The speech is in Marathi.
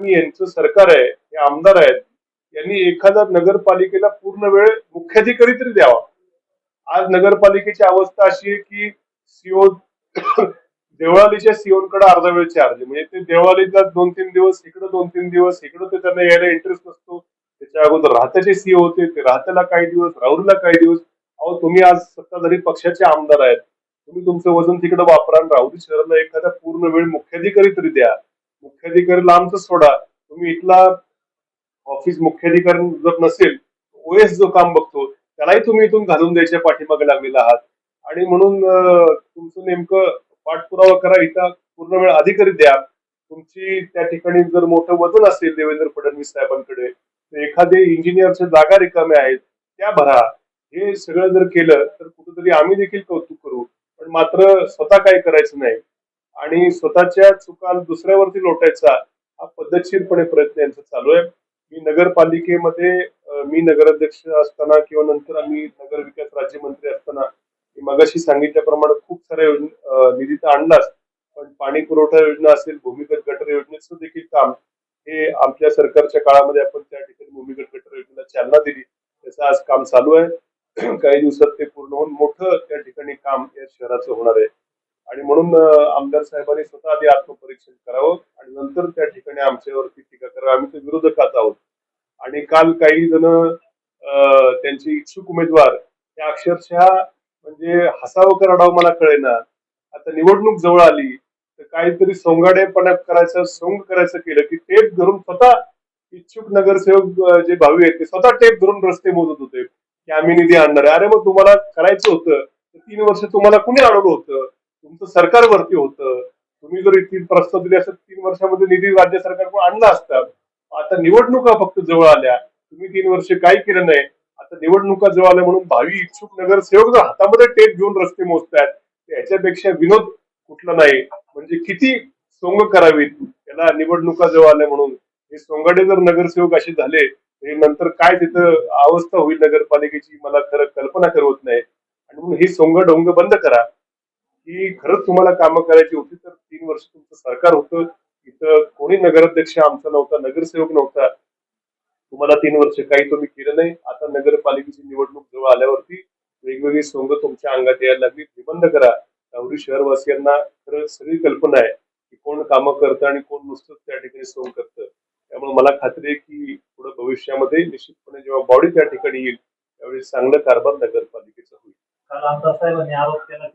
ठिकाणी यांचं सरकार आहे हे आमदार आहेत यांनी एखाद्या नगरपालिकेला पूर्ण वेळ मुख्याधिकारी तरी द्यावा. आज नगरपालिकेची अवस्था अशी आहे की सीओ देवळालीच्या सीओकडे अर्धा वेळ चार्ज म्हणजे ते देवळालीचा दोन तीन दिवस इकडे दोन तीन दिवस इकडे ते त्यांना यायला इंटरेस्ट नसतो. त्याच्या अगोदर राहत्याचे सीओ होते ते राहत्याला काही दिवस राहुलला काही दिवस. अहो तुम्ही आज सत्ताधारी पक्षाचे आमदार आहेत. तुम्ही तुमचं वजन तिकडे वापरा राहुल राहुरी शहराला एखादा पूर्ण वेळ मुख्याधिकारी तरी द्या. मुख्याधिकारी लांबच सोडा. तुम्ही इथला ऑफिस मुख्याधिकारी जर नसेल ओएस जो काम बघतो त्यालाही तुम्ही इथून घालून द्यायच्या पाठीमागे लागलेला आहात. आणि म्हणून तुमचं नेमकं पाठपुरावा करा इथं पूर्ण वेळ अधिकारी द्या. तुमची त्या ठिकाणी जर मोठं वजन असेल देवेंद्र फडणवीस साहेबांकडे तर एखादे इंजिनियरच्या जागा रिकाम्या आहेत त्या भरा. हे सगळं जर केलं तर कुठेतरी आम्ही देखील कौतुक करू. पण मात्र स्वतः काय करायचं नाही. आणि स्वतःच्या चुका दुसऱ्यावरती लोटायचा हा पद्धतशीरपणे प्रयत्न यांचा चालू आहे. मी नगरपालिकेमध्ये मी नगराध्यक्ष असताना किंवा नंतर आम्ही नगर विकास राज्यमंत्री असताना मी मगाशी सांगितल्याप्रमाणे खूप साऱ्या योजना निधी तर आणलाच पण पाणी पुरवठा योजना असेल भूमिगत गटर योजनेचं देखील काम हे आमच्या सरकारच्या काळामध्ये आपण त्या ठिकाणी भूमिगत गटर योजनेला चालना दिली. त्याचं आज काम चालू आहे. काही दिवसात ते पूर्ण होऊन मोठं त्या ठिकाणी काम या शहराचं होणार आहे. आणि म्हणून आमदार साहेबांनी स्वतः आधी आत्मपरीक्षण करावं आणि नंतर त्या ठिकाणी आमच्यावरती टीका करावी. आम्ही तर विरोधकात आहोत. आणि काल काही जण त्यांचे इच्छुक उमेदवार त्या अक्षरशः म्हणजे हसावं का मला कळेना. आता निवडणूक जवळ आली तर काहीतरी सोंगाडेपणा करायचं सोंग करायचं केलं की टेप धरून स्वतः इच्छुक नगरसेवक जे भावी आहेत ते स्वतः टेप धरून रस्ते मोजत होते. की आम्ही निधी आणणार आहे. अरे मग तुम्हाला करायचं होतं तर तीन वर्ष तुम्हाला कुणी अडवलं होतं? तुमचं सरकारवरती होतं. तुम्ही जर तीन प्रस्ताव दिले असत तीन वर्षामध्ये निधी राज्य सरकारकडून आणला असता. आता निवडणुका फक्त जवळ आल्या. तुम्ही तीन वर्ष काही केलं नाही. आता निवडणुका जवळ आल्या म्हणून भावी इच्छुक नगरसेवक जर हातामध्ये टेप घेऊन रस्ते मोजतायत याच्यापेक्षा विनोद कुठला नाही. म्हणजे किती सोंग करावीत? त्याला निवडणुका जवळ आल्या म्हणून. हे सोंगाडे जर नगरसेवक असे झाले तर नंतर काय तिथं अवस्था होईल नगरपालिकेची? मला खरं कल्पना करवत नाही. आणि म्हणून हे सोंग डोंग बंद करा. की खरंच तुम्हाला कामं करायची होती तर तीन वर्ष तुमचं सरकार होतं. इथं कोणी नगराध्यक्ष आमचा नव्हता नगरसेवक नव्हता. तुम्हाला तीन वर्ष काही तुम्ही केलं नाही. आता नगरपालिकेची निवडणूक जवळ आल्यावरती वेगवेगळी सोंग तुमच्या अंगात यायला लागली. निबंध करा. त्यावरी शहरवासियांना खरं सगळी कल्पना आहे की कोण कामं करतं आणि कोण नुसतं त्या ठिकाणी सोंग करतं. त्यामुळे मला खात्री आहे की पुढे भविष्यामध्ये निश्चितपणे जेव्हा बॉडी त्या ठिकाणी येईल त्यावेळी चांगलं कारभार नगरपालिकेचा होईल. काल आमदार साहेबांनी आरोप केला